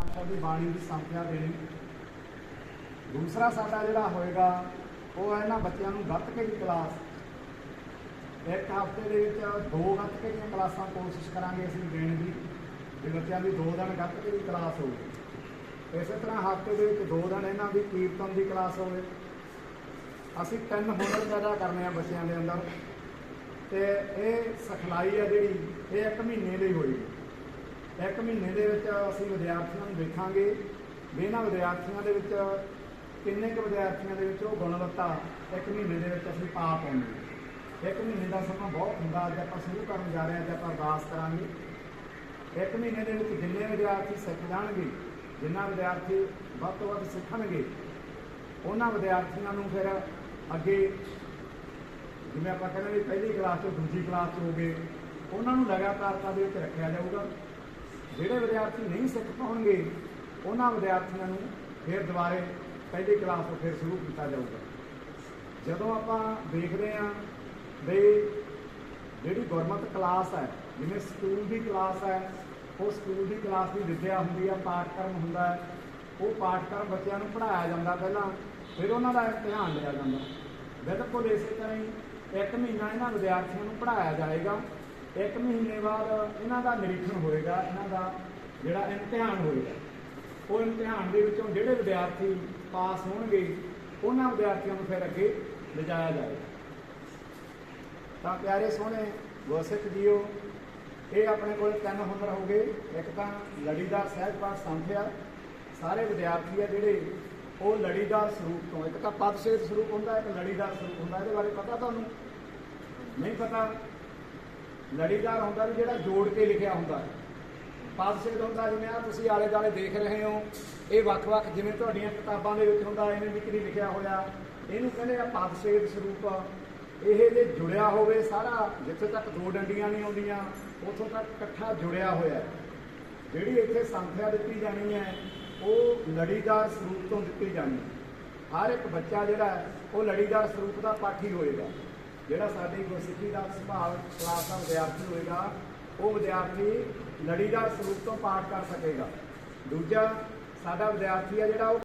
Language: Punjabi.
ਪਾਤਸ਼ਾਹ ਦੀ ਬਾਣੀ ਦੀ ਸੰਖਿਆ ਦੇਣੀ। ਦੂਸਰਾ ਸਾਡਾ ਜਿਹੜਾ ਹੋਏਗਾ, ਉਹ ਹੈ ਨਾ ਬੱਚਿਆਂ ਨੂੰ ਗੱਤਕੇ ਦੀ ਕਲਾਸ। ਇੱਕ ਹਫ਼ਤੇ ਦੇ ਵਿੱਚ ਦੋ ਗੱਤਕੇ ਦੀਆਂ ਕਲਾਸਾਂ ਕੋਸ਼ਿਸ਼ ਕਰਾਂਗੇ ਅਸੀਂ ਦੇਣ ਦੀ, ਵੀ ਬੱਚਿਆਂ ਦੀ ਦੋ ਦਿਨ ਗੱਤਕੇ ਦੀ ਕਲਾਸ ਹੋਵੇ। ਇਸੇ ਤਰ੍ਹਾਂ ਹਫ਼ਤੇ ਦੇ ਵਿੱਚ ਦੋ ਦਿਨ ਇਹਨਾਂ ਦੀ ਕੀਰਤਨ ਦੀ ਕਲਾਸ ਹੋਵੇ। ਅਸੀਂ ਤਿੰਨ ਹੁਨਰ ਪੈਦਾ ਕਰਨੇ ਆ ਬੱਚਿਆਂ ਦੇ ਅੰਦਰ। ਤੇ ਇਹ ਸਿਖਲਾਈ ਹੈ ਜਿਹੜੀ, ਇਹ ਇੱਕ ਮਹੀਨੇ ਲਈ ਹੋਏਗੀ ਇੱਕ ਮਹੀਨੇ ਦੇ ਵਿੱਚ ਅਸੀਂ ਵਿਦਿਆਰਥੀਆਂ ਨੂੰ ਦੇਖਾਂਗੇ। ਵੀ ਇਹਨਾਂ ਵਿਦਿਆਰਥੀਆਂ ਦੇ ਵਿੱਚ ਕਿੰਨੇ ਕੁ ਵਿਦਿਆਰਥੀਆਂ ਦੇ ਵਿੱਚ ਉਹ ਗੁਣਵੱਤਾ ਇੱਕ ਮਹੀਨੇ ਦੇ ਵਿੱਚ ਅਸੀਂ ਪਾ ਪਾਉਂਗੇ ਇੱਕ ਮਹੀਨੇ ਦਾ ਸਮਾਂ ਬਹੁਤ ਹੁੰਦਾ, ਅੱਜ ਆਪਾਂ ਸ਼ੁਰੂ ਕਰਨ ਜਾ ਰਹੇ ਹਾਂ, ਅੱਜ ਆਪਾਂ ਅਰਦਾਸ ਕਰਾਂਗੇ। ਇੱਕ ਮਹੀਨੇ ਦੇ ਵਿੱਚ ਜਿੰਨੇ ਵਿਦਿਆਰਥੀ ਸਿੱਖ ਜਾਣਗੇ, ਜਿੰਨਾ ਵਿਦਿਆਰਥੀ ਵੱਧ ਤੋਂ ਵੱਧ ਸਿੱਖਣਗੇ, ਉਹਨਾਂ ਵਿਦਿਆਰਥੀਆਂ ਨੂੰ ਫਿਰ ਅੱਗੇ ਜਿਵੇਂ ਆਪਾਂ ਕਹਿੰਦੇ ਵੀ ਪਹਿਲੀ ਕਲਾਸ ਤੋਂ ਦੂਜੀ ਕਲਾਸ 'ਚ ਹੋ ਗਏ, ਉਹਨਾਂ ਨੂੰ ਲਗਾਤਾਰਤਾ ਦੇ ਵਿੱਚ ਰੱਖਿਆ ਜਾਊਗਾ। ਜਿਹੜੇ ਵਿਦਿਆਰਥੀ ਨਹੀਂ ਸਿੱਖ ਪਾਉਣਗੇ, ਉਹਨਾਂ ਵਿਦਿਆਰਥੀਆਂ ਨੂੰ ਫਿਰ ਦੁਬਾਰੇ ਪਹਿਲੀ ਕਲਾਸ ਤੋਂ ਫਿਰ ਸ਼ੁਰੂ ਕੀਤਾ ਜਾਊਗਾ। ਜਦੋਂ ਆਪਾਂ ਦੇਖਦੇ ਹਾਂ ਵੀ ਜਿਹੜੀ ਗੁਰਮਤ ਕਲਾਸ ਹੈ, ਜਿਵੇਂ ਸਕੂਲ ਦੀ ਕਲਾਸ ਹੈ, ਉਹ ਸਕੂਲ ਦੀ ਕਲਾਸ ਦੀ ਵਿਦਿਆ ਹੁੰਦੀ ਹੈ, ਪਾਠਕ੍ਰਮ ਹੁੰਦਾ ਹੈ, ਉਹ ਪਾਠਕ੍ਰਮ ਬੱਚਿਆਂ ਨੂੰ ਪੜ੍ਹਾਇਆ ਜਾਂਦਾ ਪਹਿਲਾਂ, ਫਿਰ ਉਹਨਾਂ ਦਾ ਇਮਤਿਹਾਨ ਲਿਆ ਜਾਂਦਾ। ਬਿਲਕੁਲ ਇਸੇ ਤਰ੍ਹਾਂ ਹੀ ਇੱਕ ਮਹੀਨਾ ਇਹਨਾਂ ਵਿਦਿਆਰਥੀਆਂ ਨੂੰ ਪੜ੍ਹਾਇਆ ਜਾਏਗਾ ਇੱਕ ਮਹੀਨੇ ਬਾਅਦ ਇਹਨਾਂ ਦਾ ਨਿਰੀਖਣ ਹੋਏਗਾ, ਇਹਨਾਂ ਦਾ ਜਿਹੜਾ ਇਮਤਿਹਾਨ ਹੋਏਗਾ। ਉਹ ਇਮਤਿਹਾਨ ਦੇ ਵਿੱਚੋਂ ਜਿਹੜੇ ਵਿਦਿਆਰਥੀ ਪਾਸ ਹੋਣਗੇ, ਉਹਨਾਂ ਵਿਦਿਆਰਥੀਆਂ ਨੂੰ ਫਿਰ ਅੱਗੇ ਲਿਜਾਇਆ ਜਾਏਗਾ। ਤਾਂ ਪਿਆਰੇ ਸੋਹਣੇ ਗੁਰਸਿੱਖ ਜੀਓ, ਇਹ ਆਪਣੇ ਕੋਲ ਤਿੰਨ ਹੁਨਰ ਹੋ ਗਏ। ਇੱਕ ਤਾਂ ਲੜੀਦਾਰ ਸਹਿਜ ਪਾਠ ਸੰਥਿਆ ਸਾਰੇ ਵਿਦਿਆਰਥੀ ਆ ਜਿਹੜੇ ਉਹ ਲੜੀਦਾਰ ਸਰੂਪ ਤੋਂ, ਇੱਕ ਤਾਂ ਪਦਸ਼ੇਦ ਸਰੂਪ ਹੁੰਦਾ, ਇੱਕ ਲੜੀਦਾਰ ਸਰੂਪ ਹੁੰਦਾ। ਇਹਦੇ ਬਾਰੇ ਪਤਾ ਤੁਹਾਨੂੰ? ਨਹੀਂ ਪਤਾ? ਲੜੀਦਾਰ ਹੁੰਦਾ ਵੀ ਜਿਹੜਾ ਜੋੜ ਕੇ ਲਿਖਿਆ ਹੁੰਦਾ ਹੈ। ਪਦਸ਼ੇਦ ਹੁੰਦਾ ਜਿਵੇਂ ਆ, ਤੁਸੀਂ ਆਲੇ ਦੁਆਲੇ ਦੇਖ ਰਹੇ ਹੋ, ਇਹ ਵੱਖ-ਵੱਖ ਜਿਵੇਂ ਤੁਹਾਡੀਆਂ ਕਿਤਾਬਾਂ ਦੇ ਵਿੱਚ ਹੁੰਦਾ, ਇਹਨੇ ਵਿੱਚ ਨਹੀਂ ਲਿਖਿਆ ਹੋਇਆ। ਇਹਨੂੰ ਕਹਿੰਦੇ ਆ ਪਦਸ਼ੇਦ ਸਰੂਪ। ਇਹ ਜੇ ਜੁੜਿਆ ਹੋਵੇ, ਸਾਰਾ ਜਿੱਥੇ ਤੱਕ ਦੋ ਡੰਡੀਆਂ ਨਹੀਂ ਆਉਂਦੀਆਂ, ਉੱਥੋਂ ਤੱਕ ਇਕੱਠਾ ਜੁੜਿਆ ਹੋਇਆ ਜਿਹੜੀ ਇੱਥੇ ਸੰਖਿਆ ਦਿੱਤੀ ਜਾਣੀ ਹੈ, ਉਹ ਲੜੀਦਾਰ ਸਰੂਪ ਤੋਂ ਦਿੱਤੀ ਜਾਣੀ ਹੈ। ਹਰ ਇੱਕ ਬੱਚਾ ਜਿਹੜਾ, ਉਹ ਲੜੀਦਾਰ ਸਰੂਪ ਦਾ ਪਾਠੀ ਹੋਏਗਾ। ਜਿਹੜਾ ਸਾਡੀ ਗੁਰਸਿੱਖੀ ਦਾ ਸੁਭਾਅ ਕਲਾਸ ਦਾ ਵਿਦਿਆਰਥੀ ਹੋਏਗਾ, ਉਹ ਵਿਦਿਆਰਥੀ ਲੜੀਦਾਰ ਸਰੂਪ ਤੋਂ ਪਾਠ ਕਰ ਸਕੇਗਾ। ਦੂਜਾ, ਸਾਡਾ ਵਿਦਿਆਰਥੀ ਆ ਜਿਹੜਾ ਉਹ